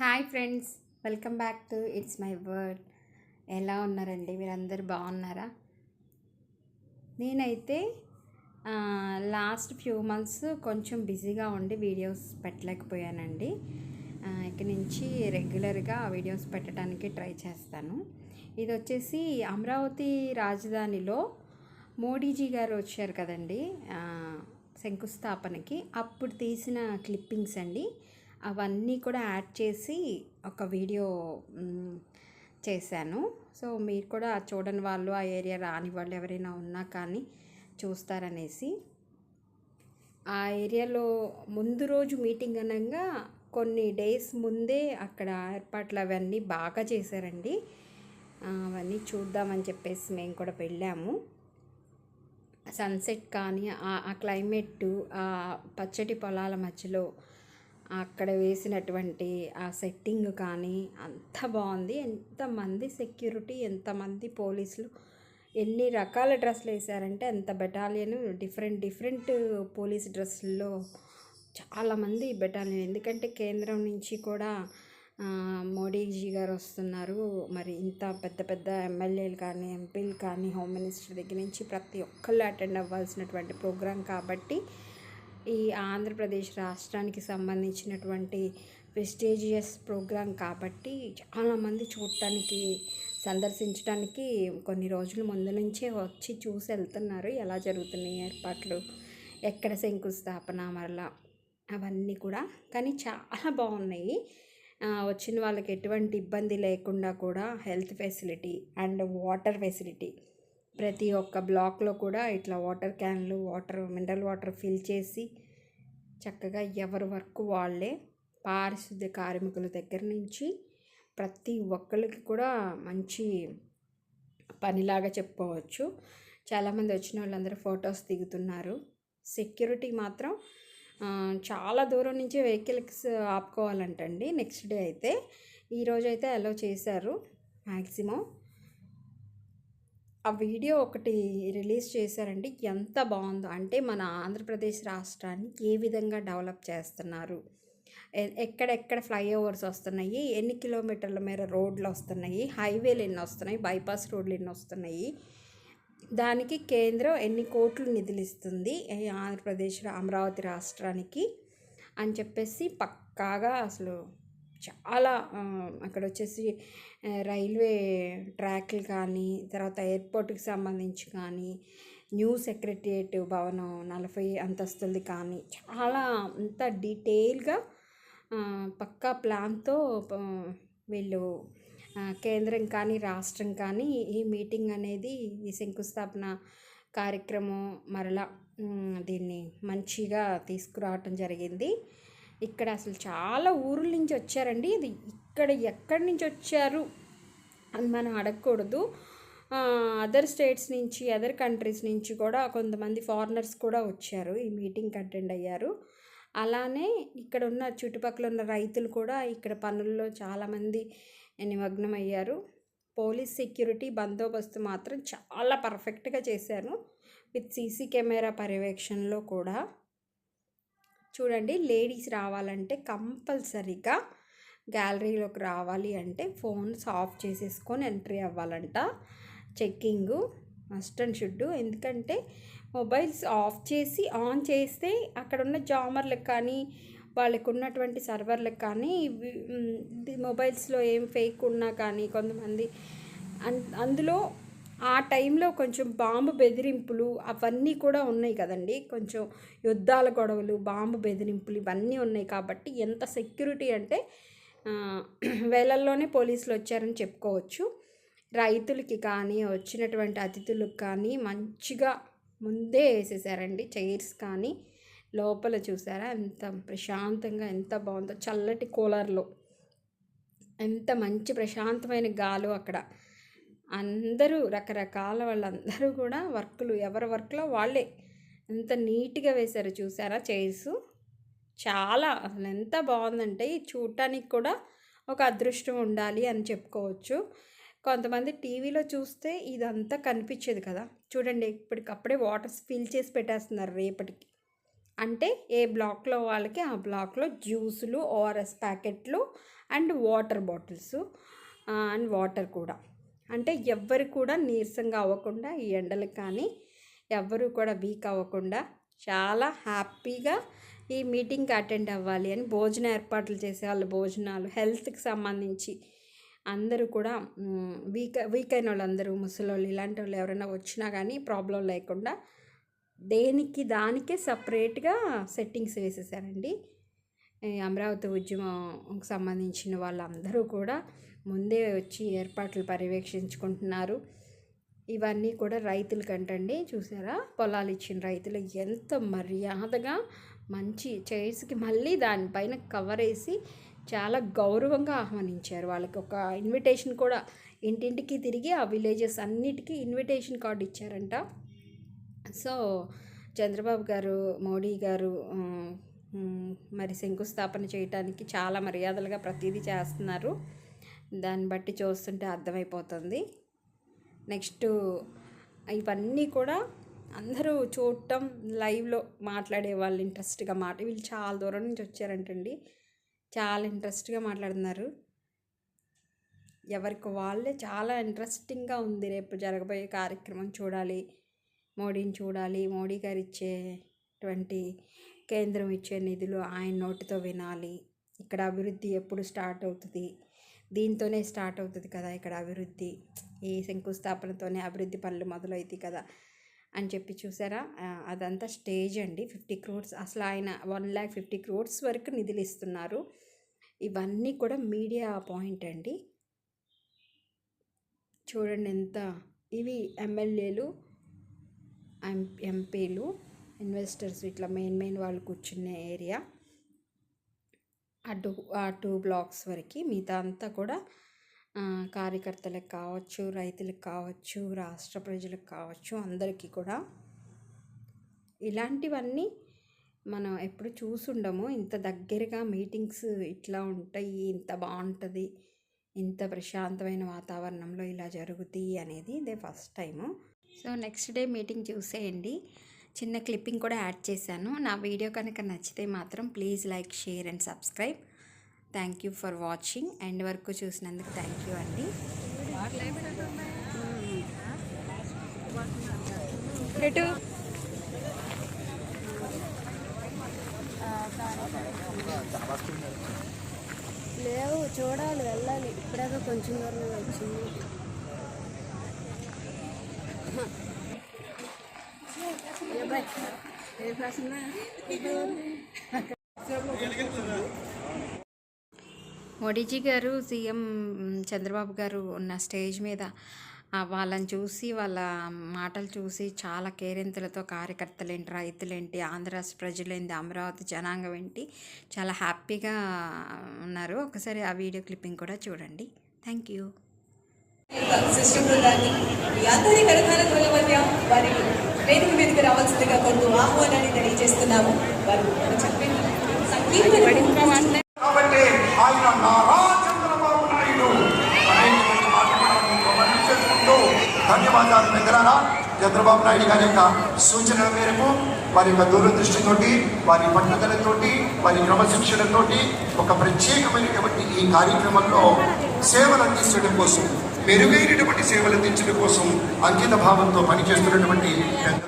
Hi friends welcome back to it's my word. ఎలా ఉన్నారండి? మీరందరూ బాగున్నారా? నేనైతే లాస్ట్ ఫ్యూ మంత్స్ కొంచెం బిజీగా ఉండి వీడియోస్ పెట్టలేకపోయానండి. ఆ, ఇక నుంచి రెగ్యులర్గా వీడియోస్ పెట్టడానికి ట్రై చేస్తాను. ఇది వచ్చేసి అమరావతి రాజధానిలో మోడీజీ గారు వచ్చారు కదండి శంకుస్థాపనకి. అప్పుడు తీసిన క్లిప్పింగ్స్ అండి. అవన్నీ కూడా యాడ్ చేసి ఒక వీడియో చేశాను. సో మీరు కూడా చూడని వాళ్ళు ఆ ఏరియా రాని వాళ్ళు ఎవరైనా ఉన్నా కానీ చూస్తారనేసి. ఆ ఏరియాలో ముందు రోజు మీటింగ్ అనగా కొన్ని డేస్ ముందే అక్కడ ఏర్పాట్లు అవన్నీ బాగా చేశారండి. అవన్నీ చూద్దామని చెప్పేసి మేము కూడా వెళ్ళాము. సన్సెట్ కానీ ఆ- ఆ క్లైమేట్ ఆ పచ్చటి పొలాల మధ్యలో అక్కడ వేసినటువంటి ఆ సెట్టింగ్ కానీ అంత బాగుంది. ఎంతమంది సెక్యూరిటీ ఎంతమంది పోలీసులు ఎన్ని రకాల డ్రెస్సులు వేసారంటే అంత బెటాలియన్ డిఫరెంట్ డిఫరెంట్ పోలీస్ డ్రెస్సుల్లో చాలామంది బెటాలియన్ ఎందుకంటే కేంద్రం నుంచి కూడా మోడీజీ గారు వస్తున్నారు. మరి ఇంత పెద్ద పెద్ద ఎమ్మెల్యేలు కానీ ఎంపీలు కానీ హోమ్ మినిస్టర్ దగ్గర నుంచి ప్రతి ఒక్కళ్ళు అటెండ్ అవ్వాల్సినటువంటి ప్రోగ్రాం కాబట్టి ఈ ఆంధ్రప్రదేశ్ రాష్ట్రానికి సంబంధించినటువంటి ప్రెస్టీజియస్ ప్రోగ్రాం కాబట్టి చాలామంది చూడటానికి సందర్శించడానికి కొన్ని రోజుల ముందు నుంచే వచ్చి చూసి వెళ్తున్నారు. ఎలా జరుగుతున్నాయి ఏర్పాట్లు? ఎక్కడ శంకుస్థాపన మరలా అవన్నీ కూడా. కానీ చాలా బాగున్నాయి. వచ్చిన వాళ్ళకి ఎటువంటి ఇబ్బంది లేకుండా కూడా health facility and water facility ప్రతి ఒక్క బ్లాక్లో కూడా ఇట్లా వాటర్ క్యాన్లు వాటర్ మినరల్ వాటర్ ఫిల్ చేసి చక్కగా ఎవరి వర్క్ వాళ్ళే పారిశుద్ధ్య కార్మికుల దగ్గర నుంచి ప్రతి ఒక్కరికి కూడా మంచి పనిలాగా చెప్పుకోవచ్చు. చాలామంది వచ్చిన వాళ్ళందరూ ఫొటోస్ దిగుతున్నారు. సెక్యూరిటీ మాత్రం చాలా దూరం నుంచి వెహికల్స్ ఆపుకోవాలంటండి నెక్స్ట్ డే అయితే. ఈరోజు అయితే అలో చేశారు మ్యాక్సిమం ఆ వీడియో ఒకటి రిలీజ్ చేశారండి. ఎంత బాగుందో. అంటే మన ఆంధ్రప్రదేశ్ రాష్ట్రాన్ని ఏ విధంగా డెవలప్ చేస్తున్నారు. ఎక్కడెక్కడ ఫ్లైఓవర్స్ వస్తున్నాయి ఎన్ని కిలోమీటర్ల మేర రోడ్లు వస్తున్నాయి హైవేలు ఎన్ని వస్తున్నాయి బైపాస్ రోడ్లు ఎన్ని వస్తున్నాయి. దానికి కేంద్రం ఎన్ని కోట్లు నిధులు ఇస్తుంది ఆంధ్రప్రదేశ్ అమరావతి రాష్ట్రానికి అని చెప్పేసి పక్కాగా అసలు చాలా అక్కడ వచ్చేసి రైల్వే ట్రాక్లు కానీ తర్వాత ఎయిర్పోర్ట్కి సంబంధించి కానీ న్యూ సెక్రటరియేట్ భవనం నలభై అంతస్తులది కానీ చాలా అంత డీటెయిల్గా పక్కా ప్లాన్తో వీళ్ళు కేంద్రం కానీ రాష్ట్రం కానీ ఈ మీటింగ్ అనేది ఈ శంకుస్థాపన కార్యక్రమం మరలా దీన్ని మంచిగా తీసుకురావటం జరిగింది. ఇక్కడ అసలు చాలా ఊరుల నుంచి వచ్చారండి. ఇది ఇక్కడ ఎక్కడి నుంచి వచ్చారు అని మనం అడగకూడదు. అదర్ స్టేట్స్ నుంచి అదర్ కంట్రీస్ నుంచి కూడా కొంతమంది ఫారినర్స్ కూడా వచ్చారు. ఈ మీటింగ్కి అటెండ్ అయ్యారు. అలానే ఇక్కడ ఉన్న చుట్టుపక్కల ఉన్న రైతులు కూడా ఇక్కడ పనుల్లో చాలామంది నిమగ్నం అయ్యారు. పోలీస్ సెక్యూరిటీ బందోబస్తు మాత్రం చాలా పర్ఫెక్ట్గా చేశారు. విత్ సీసీ కెమెరా పర్యవేక్షణలో కూడా. చూడండి లేడీస్ రావాలంటే కంపల్సరీగా గ్యాలరీలోకి రావాలి అంటే ఫోన్స్ ఆఫ్ చేసేసుకొని entry అవ్వాలంట. Checking must and should. ఎందుకంటే మొబైల్స్ ఆఫ్ చేసి ఆన్ చేస్తే అక్కడ ఉన్న జామర్లకు కానీ వాళ్ళకు ఉన్నటువంటి సర్వర్లకు కానీ మొబైల్స్లో ఏం ఫేక్ ఉన్నా కానీ కొంతమంది అందులో ఆ టైంలో కొంచెం బాంబు బెదిరింపులు అవన్నీ కూడా ఉన్నాయి కదండి. కొంచెం యుద్ధాల గొడవలు బాంబు బెదిరింపులు ఇవన్నీ ఉన్నాయి కాబట్టి ఎంత సెక్యూరిటీ అంటే వేలల్లోనే పోలీసులు వచ్చారని చెప్పుకోవచ్చు. రైతులకి కానీ వచ్చినటువంటి అతిథులకు కానీ మంచిగా ముందే వేసేసారండి. చైర్స్ కానీ లోపల చూసారా? ఎంత ప్రశాంతంగా ఎంత బాగుందో చల్లటి కూలర్లో. ఎంత మంచి ప్రశాంతమైన గాలు అక్కడ. అందరూ రకరకాల వాళ్ళందరూ కూడా వర్కులు ఎవరి వర్క్లో వాళ్ళే. ఎంత నీట్గా వేశారు చూసారా చైర్స్? చాలా అసలు ఎంత బాగుందంటే చూడటానికి కూడా ఒక అదృష్టం ఉండాలి అని చెప్పుకోవచ్చు. కొంతమంది టీవీలో చూస్తే ఇదంతా కనిపించేది కదా. చూడండి ఇప్పటికప్పుడే వాటర్స్ ఫిల్ చేసి పెట్టేస్తున్నారు రేపటికి. అంటే ఏ బ్లాక్లో వాళ్ళకి ఆ బ్లాక్లో జ్యూసులు ఓఆర్ఎస్ ప్యాకెట్లు and water bottles. And water కూడా. అంటే ఎవ్వరు కూడా నీరసంగా అవ్వకుండా ఈ ఎండలకు కానీ ఎవ్వరు కూడా వీక్ అవ్వకుండా చాలా హ్యాపీగా ఈ మీటింగ్కి అటెండ్ అవ్వాలి అని భోజన ఏర్పాట్లు చేసేవాళ్ళు భోజనాలు హెల్త్కి సంబంధించి అందరూ కూడా వీక్ వీక్ అయిన వాళ్ళందరూ ముసలోళ్ళు ఇలాంటి వాళ్ళు ఎవరైనా వచ్చినా కానీ ప్రాబ్లం లేకుండా దేనికి దానికే సపరేట్గా సెట్టింగ్స్ వేసేసారండి. అమరావతి ఉద్యమంకి సంబంధించిన వాళ్ళందరూ కూడా ముందే వచ్చి ఏర్పాట్లు పర్యవేక్షించుకుంటున్నారు. ఇవన్నీ కూడా రైతులు కంటండి చూసారా? పొలాలు ఇచ్చిన రైతులు ఎంత మర్యాదగా మంచి చైర్స్కి మళ్ళీ దానిపైన కవర్ వేసి చాలా గౌరవంగా ఆహ్వానించారు. వాళ్ళకి ఒక ఇన్విటేషన్ కూడా ఇంటింటికి తిరిగి ఆ విలేజెస్ అన్నిటికీ ఇన్విటేషన్ కార్డు ఇచ్చారంట. సో చంద్రబాబు గారు మోడీ గారు మరి శంకుస్థాపన చేయటానికి చాలా మర్యాదలుగా ప్రతిదీ చేస్తున్నారు. దాన్ని బట్టి చూస్తుంటే అర్థమైపోతుంది. నెక్స్ట్ ఇవన్నీ కూడా అందరూ చూడటం లైవ్లో మాట్లాడే వాళ్ళు ఇంట్రెస్ట్గా మాట వీళ్ళు చాలా దూరం నుంచి వచ్చారంటండి. చాలా ఇంట్రెస్ట్గా మాట్లాడుతున్నారు. ఎవరికి వాళ్ళే చాలా ఇంట్రెస్టింగ్గా ఉంది. రేపు జరగబోయే కార్యక్రమం చూడాలి. మోడీని చూడాలి. మోడీ గారు ఇచ్చేటువంటి కేంద్రం ఇచ్చే నిధులు ఆయన నోటితో వినాలి. ఇక్కడ అభివృద్ధి ఎప్పుడు స్టార్ట్ అవుతుంది? దీంతోనే స్టార్ట్ అవుతుంది కదా ఇక్కడ అభివృద్ధి ఈ శంకుస్థాపనతోనే అభివృద్ధి పనులు మొదలవుతాయి కదా అని చెప్పి చూసారా? అదంతా స్టేజ్ అండి. ఫిఫ్టీ క్రోడ్స్ అసలు ఆయన వన్ ల్యాక్ ఫిఫ్టీ క్రోడ్స్ వరకు నిధులు ఇస్తున్నారు. ఇవన్నీ కూడా మీడియా పాయింట్ అండి. చూడండి ఎంత ఇవి ఎమ్మెల్యేలు ఎంపీలు ఇన్వెస్టర్స్ ఇట్లా మెయిన్ మెయిన్ వాళ్ళు కూర్చునే ఏరియా. అటు ఆ టూ బ్లాక్స్ వరకు మిగతా అంతా కూడా కార్యకర్తలకు కావచ్చు రైతులకు కావచ్చు రాష్ట్ర ప్రజలకు కావచ్చు అందరికీ కూడా. ఇలాంటివన్నీ మనం ఎప్పుడు చూసుండము. ఇంత దగ్గరగా మీటింగ్స్ ఇట్లా ఉంటాయి ఇంత బాగుంటుంది ఇంత ప్రశాంతమైన వాతావరణంలో ఇలా జరుగుతాయి అనేది ఇదే first time. So next day meeting చూసేయండి. చిన్న క్లిప్పింగ్ కూడా యాడ్ చేశాను. నా వీడియో కనుక నచ్చితే మాత్రం please like share and subscribe. Thank you for watching. End వరకు చూసినందుకు థ్యాంక్ యూ అండి. ఎటు? లేవు చూడాలి వెళ్ళాలి. ఇప్పుడాక కొంచెం దూరం వచ్చింది. మోడీజీ గారు సీఎం చంద్రబాబు గారు ఉన్న స్టేజ్ మీద వాళ్ళని చూసి వాళ్ళ మాటలు చూసి చాలా కేరింతలతో కార్యకర్తలేంటి రైతులేంటి ఆంధ్ర రాష్ట్ర ప్రజలేంటి అమరావతి జనాంగం ఏంటి చాలా హ్యాపీగా ఉన్నారు. ఒకసారి ఆ వీడియో క్లిప్పింగ్ కూడా చూడండి. Thank you. వేదిక మీదకి రావాల్సిందిగా కొంత ఆహ్వానాన్ని తెలియజేస్తున్నాము. వారు సంకీర్తన కాబట్టి ఆయన నారా చంద్రబాబు నాయుడు చేసుకుంటూ ధన్యవాదాలు మిత్రారా చంద్రబాబు నాయుడు గారి యొక్క సూచనల మేరకు వారి యొక్క దూరదృష్టితోటి వారి పట్టుదలతోటి వారి క్రమశిక్షణతోటి ఒక ప్రత్యేకమైనటువంటి ఈ కార్యక్రమంలో సేవలు అందించడం కోసం మెరుగైనటువంటి సేవలు అందించడం కోసం అంకిత భావంతో పనిచేస్తున్నటువంటి